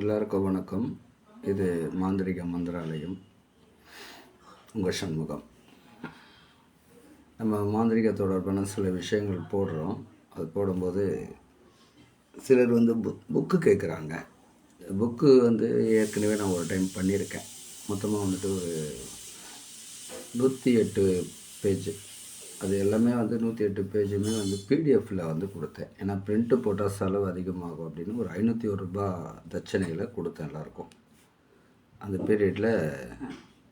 எல்லாருக்கும் வணக்கம். இது மாந்திரிக மந்திராலயம். உங்கள் சண்முகம். நம்ம மாந்திரிக தொடர்பான சில விஷயங்கள் போடுறோம். அது போடும்போது சிலர் வந்து புக் புக்கு கேட்குறாங்க புக்கு வந்து ஏற்கனவே நான் ஒரு டைம் பண்ணியிருக்கேன். மொத்தமாக வந்துட்டு ஒரு நூற்றி எட்டு பேஜ் அது எல்லாமே வந்து நூற்றி எட்டு பேஜுமே வந்து பிடிஎஃப்பில் வந்து கொடுத்தேன். ஏன்னா பிரிண்ட்டு போட்டால் செலவு அதிகமாகும் அப்படின்னு ஒரு ஐநூற்றி ஒரு ரூபா தட்சணையில் கொடுத்தேன் எல்லாருக்கும். அந்த பீரியடில்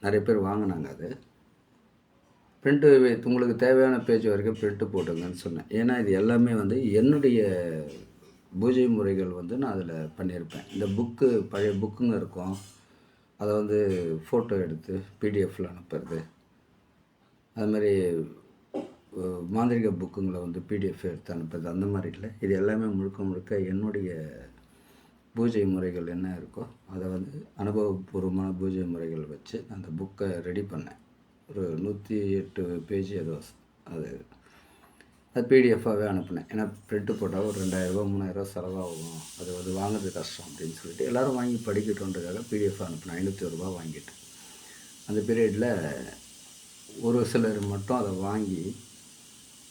நிறைய பேர் வாங்கினாங்க அது. பிரிண்ட்டு உங்களுக்கு தேவையான பேஜ் வரைக்கும் பிரிண்ட்டு போட்டுங்கன்னு சொன்னேன். ஏன்னா இது எல்லாமே வந்து என்னுடைய பூஜை முறைகள் வந்து நான் அதில் பண்ணியிருப்பேன். இந்த புக்கு பழைய புக்குங்க இருக்கும். அதை வந்து ஃபோட்டோ எடுத்து பிடிஎஃப்பில் அனுப்புறது. அது மாதிரி மாந்திரிக புக்குங்களை வந்து பிடிஎஃப் எடுத்து அனுப்புறது அந்த மாதிரி இல்லை. இது எல்லாமே முழுக்க முழுக்க என்னுடைய பூஜை முறைகள் என்ன இருக்கோ அதை வந்து அனுபவபூர்வமான பூஜை முறைகள் வச்சு அந்த புக்கை ரெடி பண்ணேன். ஒரு நூற்றி எட்டு பேஜ் ஏதோ அது அது பிடிஎஃபாகவே அனுப்புனேன். ஏன்னா பிரிண்ட்டு போட்டால் ஒரு ரெண்டாயிரரூபா மூணாயிரரூவா செலவாகும். அது வந்து வாங்குறது கஷ்டம் அப்படின்னு சொல்லிட்டு எல்லோரும் வாங்கி படிக்கட்டோன்றதுக்காக பிடிஎஃப் அனுப்புனேன். ஐநூற்றி ரூபா வாங்கிட்டு. அந்த பீரியடில் ஒரு சிலர் மட்டும் அதை வாங்கி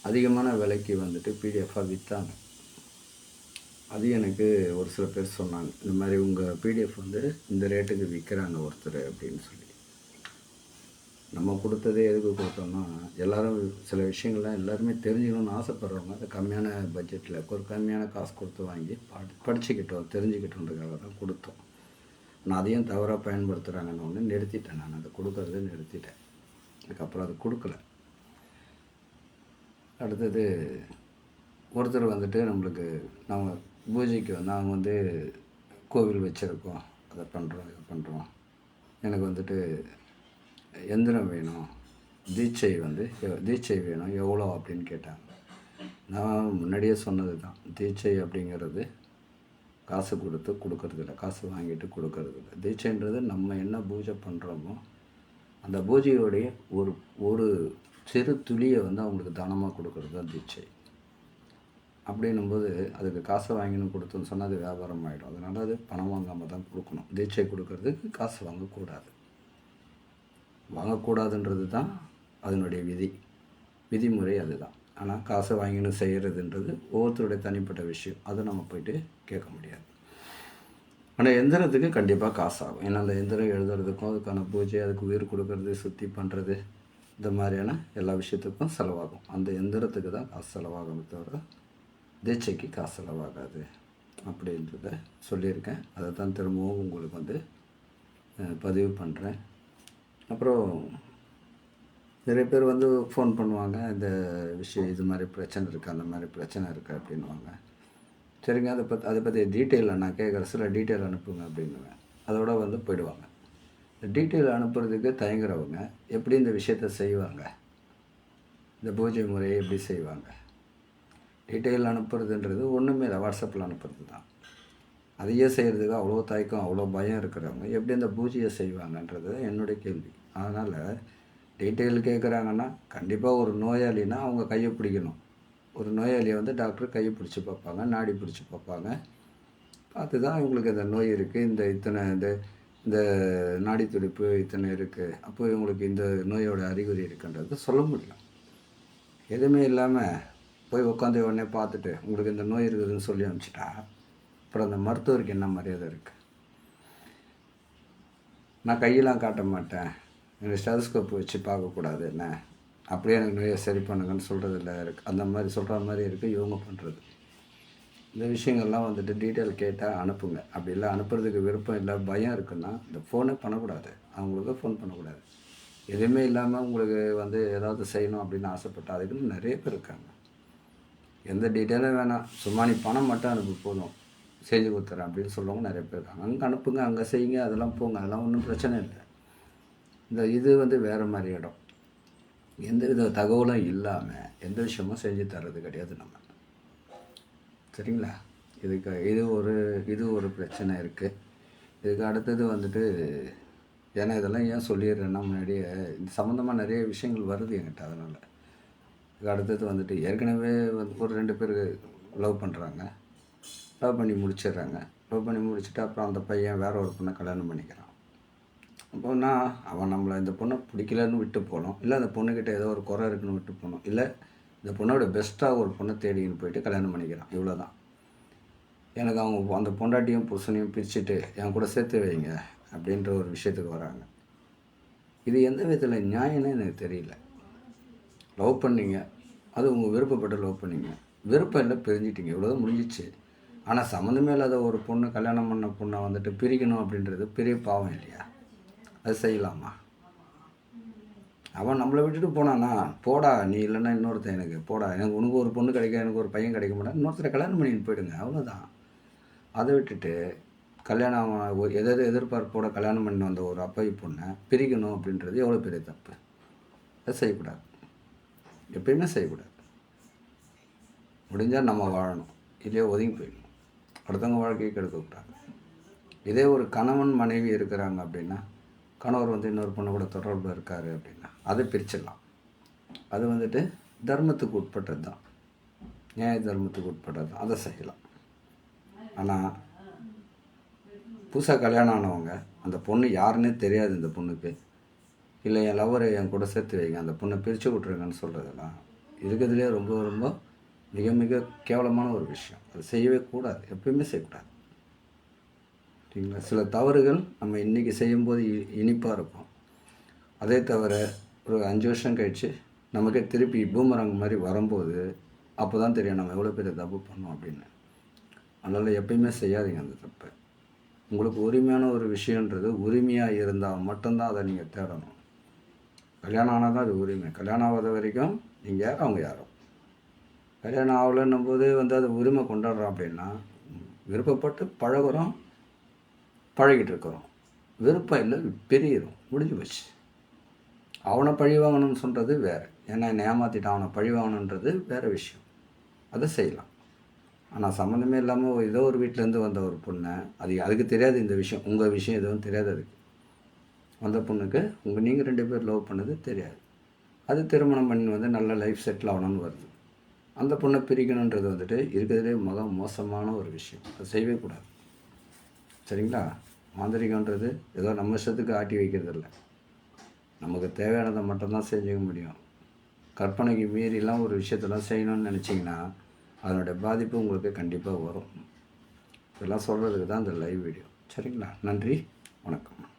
அதிகமான விலைக்கு வந்துட்டு பிடிஎஃபாக விற்றாங்க அது எனக்கு ஒரு சில பேர் சொன்னாங்க. இந்த மாதிரி உங்கள் பிடிஎஃப் வந்து இந்த ரேட்டுக்கு விற்கிறாங்க ஒருத்தர் அப்படின்னு சொல்லி. நம்ம கொடுத்ததே எதுக்கு கொடுத்தோம்னா எல்லோரும் சில விஷயங்கள்லாம் எல்லாருமே தெரிஞ்சுக்கணும்னு ஆசைப்பட்றவங்க அதை கம்மியான பட்ஜெட்டில் ஒரு கம்மியான காசு கொடுத்து வாங்கி படி படிச்சுக்கிட்டோம் தெரிஞ்சுக்கிட்டோன்றதுக்காக தான் கொடுத்தோம். நான் அதையும் தவறாக பயன்படுத்துகிறாங்கன்னு ஒன்று நிறுத்திட்டேன். நான் அதை கொடுக்கறதை நிறுத்திட்டேன். அதுக்கப்புறம் அது கொடுக்கல. அடுத்தது ஒருத்தர் வந்துட்டு நம்மளுக்கு நம்ம பூஜைக்கு நாங்கள் வந்து கோவில் வச்சுருக்கோம். அதை பண்ணுறோம் இதை பண்ணுறோம் எனக்கு வந்துட்டு எந்திரம் வேணும். தீட்சை வந்து எ- தீட்சை வேணும். எவ்வளோ அப்படின்னு கேட்டாங்க. நான் முன்னாடியே சொன்னது தான். தீட்சை அப்படிங்கிறது காசு கொடுத்து கொடுக்கறதில்ல காசு வாங்கிட்டு கொடுக்கறதில்ல தீட்சைன்றது நம்ம என்ன பூஜை பண்ணுறோமோ அந்த பூஜையோடைய ஒரு ஒரு சிறு துளியை வந்து அவங்களுக்கு தானமாக கொடுக்கறது தான் தீட்சை. அப்படின்னும்போது அதுக்கு காசை வாங்கின்னு கொடுத்தோன்னு சொன்னால் அது வியாபாரம் ஆகிடும் அதனால் அது பணம் வாங்காமல் தான் கொடுக்கணும். தீட்சை கொடுக்கறதுக்கு காசு வாங்கக்கூடாது. வாங்கக்கூடாதுன்றது தான் அதனுடைய விதி. விதிமுறை அதுதான். ஆனால் காசை வாங்கின்னு செய்கிறதுன்றது ஒவ்வொருத்தருடைய தனிப்பட்ட விஷயம். அதை நம்ம போயிட்டு கேட்க முடியாது. ஆனால் எந்திரத்துக்கு கண்டிப்பாக காசு ஆகும் ஏன்னா அந்த எந்திரம் எழுதுறதுக்கும் அதுக்கான பூஜை அதுக்கு உயிர் கொடுக்கறது சுத்தி பண்ணுறது இந்த மாதிரியான எல்லா விஷயத்துக்கும் செலவாகும். அந்த எந்திரத்துக்கு தான் காசு செலவாகும் தவிர தீட்சைக்கு காசு செலவாகாது அப்படின்றத சொல்லியிருக்கேன். அதை தான் திரும்பவும் உங்களுக்கு வந்து பதிவு பண்ணுறேன் அப்புறம் நிறைய பேர் வந்து ஃபோன் பண்ணுவாங்க இந்த விஷயம் இது மாதிரி பிரச்சனை இருக்குது அந்த மாதிரி பிரச்சனை இருக்குது அப்படின்வாங்க சரிங்க அதை பற்றி அதை பற்றி டீட்டெயிலில் நான் கேட்குற சில டீட்டெயில் அனுப்புங்க அப்படின்னுவேன். அதோட வந்து போயிடுவாங்க. டீட்டெயில் அனுப்புறதுக்கு தயங்குறவங்க எப்படி இந்த விஷயத்த செய்வாங்க? இந்த பூஜை முறையை எப்படி செய்வாங்க? டீட்டெயில் அனுப்புறதுன்றது ஒன்றுமே இல்லை வாட்ஸ்அப்பில் அனுப்புறது தான். அதையே செய்கிறதுக்கு அவ்வளோ தயக்கம் அவ்வளோ பயம் இருக்கிறவங்க எப்படி இந்த பூஜையை செய்வாங்கன்றது என்னுடைய கேள்வி. அதனால் டீட்டெயில் கேட்குறாங்கன்னா கண்டிப்பாக ஒரு நோயாளினா அவங்க கையை பிடிக்கணும். ஒரு நோயாளியை வந்து டாக்டர் கையை பிடிச்சி பார்ப்பாங்க நாடி பிடிச்சி பார்ப்பாங்க. பார்த்து தான் இவங்களுக்கு இந்த நோய் இருக்குது இந்த இத்தனை இந்த இந்த நாடி துடிப்பு இத்தனை இருக்குது அப்போ இவங்களுக்கு இந்த நோயோட அறிகுறி இருக்குன்றது சொல்ல முடியும் எதுவுமே இல்லாமல் போய் உட்காந்து உடனே பார்த்துட்டு உங்களுக்கு இந்த நோய் இருக்குதுன்னு சொல்லி அனுப்பிச்சிட்டா அப்புறம் அந்த மருத்துவருக்கு என்ன மரியாதை இருக்குது நான் கையெல்லாம் காட்ட மாட்டேன். எனக்கு ஸ்டெதஸ்கோப் வச்சு பார்க்கக்கூடாது என்ன? அப்படியே எனக்கு நோயை சரி பண்ணுங்கன்னு சொல்கிறதில்ல இருக்குது அந்த மாதிரி சொல்கிற மாதிரி இருக்குது இவங்க பண்ணுறது இந்த விஷயங்கள்லாம் வந்துட்டு டீட்டெயில் கேட்டால் அனுப்புங்க. அப்படி இல்லை அனுப்புறதுக்கு விருப்பம் இல்லை பயம் இருக்குன்னா இந்த ஃபோனே பண்ணக்கூடாது. அவங்களுக்கு ஃபோன் பண்ணக்கூடாது. எதுவுமே இல்லாமல் உங்களுக்கு வந்து ஏதாவது செய்யணும் அப்படின்னு ஆசைப்பட்டா அதுக்குன்னு நிறைய பேர் இருக்காங்க. எந்த டீட்டெயிலும் வேணாம். சும்மா நீ பணம் மட்டும் அனுப்பு போதும். செஞ்சு கொடுத்துறேன் அப்படின்னு சொல்லுவாங்க நிறைய பேர் இருக்காங்க. அங்கே அனுப்புங்க அங்கே செய்யுங்க அதெல்லாம் போங்க அதெல்லாம் ஒன்றும் பிரச்சனை இல்லை. இந்த இது வந்து வேறு மாதிரி இடம். எந்த வித தகவலும் இல்லாமல் எந்த விஷயமும் செஞ்சு தர்றது கிடையாது நம்ம. சரிங்களா இதுக்கு இது ஒரு இது ஒரு பிரச்சனை இருக்குது இதுக்கு அடுத்தது வந்துட்டு ஏன்னா இதெல்லாம் ஏன் சொல்லிடுறேன்னா முன்னாடியே இது சம்மந்தமாக நிறைய விஷயங்கள் வருது என்கிட்ட அதனால். இதுக்கு அடுத்தது வந்துட்டு ஏற்கனவே வந்து ஒரு ரெண்டு பேர் லவ் பண்ணுறாங்க லவ் பண்ணி முடிச்சிடுறாங்க. லவ் பண்ணி முடிச்சுட்டு அப்புறம் அந்த பையன் வேற ஒரு பொண்ணை கல்யாணம் பண்ணிக்கிறான். அப்போ நான் அவன் நம்மளை இந்த பொண்ணை பிடிக்கலன்னு விட்டு போகணும் இல்லை அந்த பொண்ணுக்கிட்ட ஏதோ ஒரு குறை இருக்குன்னு விட்டு போகணும் இல்லை இந்த பொண்ணோட பெஸ்ட்டாக ஒரு பொண்ணை தேடின்னு போயிட்டு கல்யாணம் பண்ணிக்கிறான். இவ்வளோ தான் எனக்கு அவங்க அந்த பொண்டாட்டியும் புருஷனையும் பிரிச்சுட்டு என் கூட சேர்த்து வைங்க அப்படின்ற ஒரு விஷயத்துக்கு வராங்க. இது எந்த விதத்தில் நியாயம்னு எனக்கு தெரியல. லவ் பண்ணீங்க. அது உங்கள் விருப்பப்பட்டு லவ் பண்ணீங்க. விருப்பம் இல்லை பிரிஞ்சிட்டிங்க. இவ்வளோதான் முடிஞ்சிச்சு. ஆனால் சம்மந்தமே இல்லாத ஒரு பொண்ணு கல்யாணம் பண்ண பொண்ணை வந்துட்டு பிரிக்கணும் அப்படின்றது பெரிய பாவம் இல்லையா? அது செய்யலாமா? அவன் நம்மளை விட்டுட்டு போனானா? போடா நீ இல்லைன்னா இன்னொருத்தன் எனக்கு போடா. எனக்கு உனக்கு ஒரு பொண்ணு கிடைக்க எனக்கு ஒரு பையன் கிடைக்க மாட்டா இன்னொருத்தரை கல்யாணம் பண்ணிட்டு போயிடுங்க அவ்வளோதான் அதை விட்டுட்டு கல்யாணம் எதாவது எதிர்பார்ப்போட கல்யாணம் பண்ணி வந்த ஒரு அப்பை பொண்ணை பிரிக்கணும் அப்படின்றது எவ்வளோ பெரிய தப்பு? அதை செய்யக்கூடாது. எப்பயுமே செய்யக்கூடாது. முடிஞ்சால் நம்ம வாழணும். இல்லையோ ஒதுங்கி போயிடணும். அடுத்தவங்க வாழ்க்கையை கெடுக்கக்கூடாது இதே ஒரு கணவன் மனைவி இருக்கிறாங்க அப்படின்னா கணவர் வந்து இன்னொரு பொண்ணு கூட தொடர்பு இருக்காரு அப்படின்னா அதை பிரிச்சிடலாம். அது வந்துட்டு தர்மத்துக்கு உட்பட்டது தான் நியாய தர்மத்துக்கு உட்பட்டது தான் அதை செய்யலாம். ஆனால் புதுசாக கல்யாணம் ஆனவங்க அந்த பொண்ணு யாருன்னே தெரியாது இந்த பொண்ணுக்கு. இல்லை என் லவரை என் கூட சேர்த்து வைங்க அந்த பொண்ணை பிரித்து விட்ருங்கன்னு சொல்கிறதெல்லாம் இருக்கிறதுலே ரொம்ப ரொம்ப மிக மிக கேவலமான ஒரு விஷயம். அது செய்யவே கூடாது. எப்பயுமே செய்யக்கூடாது. சரிங்களா? சில தவறுகள் நம்ம இன்றைக்கி செய்யும்போது இனிப்பாக இருக்கும். அதே தவிர ஒரு அஞ்சு வருஷம் கழித்து நமக்கே திருப்பி பூமரங்க மாதிரி வரும்போது அப்போ தான் தெரியும் நம்ம எவ்வளோ பெரிய தப்பு பண்ணோம் அப்படின்னு. அதனால் எப்பயுமே செய்யாதீங்க அந்த தப்பை. உங்களுக்கு உரிமையான ஒரு விஷயன்றது உரிமையாக இருந்தால் மட்டும்தான் அதை நீங்கள் தேடணும். கல்யாணம் ஆனால் தான் அது உரிமை. கல்யாணம் ஆகாத வரைக்கும் நீங்கள் யார் அவங்க யாரும் கல்யாணம் ஆகலைன்னும் போது வந்து அது உரிமை கொண்டாடுறோம் அப்படின்னா விருப்பப்பட்டு பழகுறோம் பழகிட்டு இருக்கிறோம். விருப்பம் இல்லை பெரியிடும் முடிஞ்சு போச்சு. அவனை பழி வாங்கணும்னு சொல்கிறது வேறு. ஏன்னா என்னை ஏமாற்றிட்டு அவனை பழி வாங்கணுன்றது வேறு விஷயம். அதை செய்யலாம். ஆனால் சம்மந்தமே இல்லாமல் ஏதோ ஒரு வீட்டிலேருந்து வந்த ஒரு பொண்ணை அது அதுக்கு தெரியாது இந்த விஷயம். உங்கள் விஷயம் எதுவும் தெரியாது அதுக்கு. வந்த பொண்ணுக்கு உங்கள் நீங்கள் ரெண்டு பேர் லவ் பண்ணது தெரியாது. அது திருமணம் பண்ணி வந்து நல்ல லைஃப் செட்டில் ஆகணும்னு வருது. அந்த பொண்ணை பிரிக்கணுன்றது வந்துட்டு இருக்கிறதுலே மிக மோசமான ஒரு விஷயம். அது செய்யவே கூடாது. சரிங்களா? மாந்திரிகன்றது ஏதோ நம்ம இஷ்டத்துக்கு ஆட்டி வைக்கிறது இல்லை நமக்கு தேவையானதை மட்டும்தான் செஞ்சுக்க முடியும். கற்பனைக்கு மீறிலாம் ஒரு விஷயத்தெல்லாம் செய்யணும்னு நினச்சிங்கன்னா அதனுடைய பாதிப்பு உங்களுக்கு கண்டிப்பாக வரும். இதெல்லாம் சொல்கிறதுக்கு தான் இந்த லைவ் வீடியோ. சரிங்களா? நன்றி. வணக்கம்.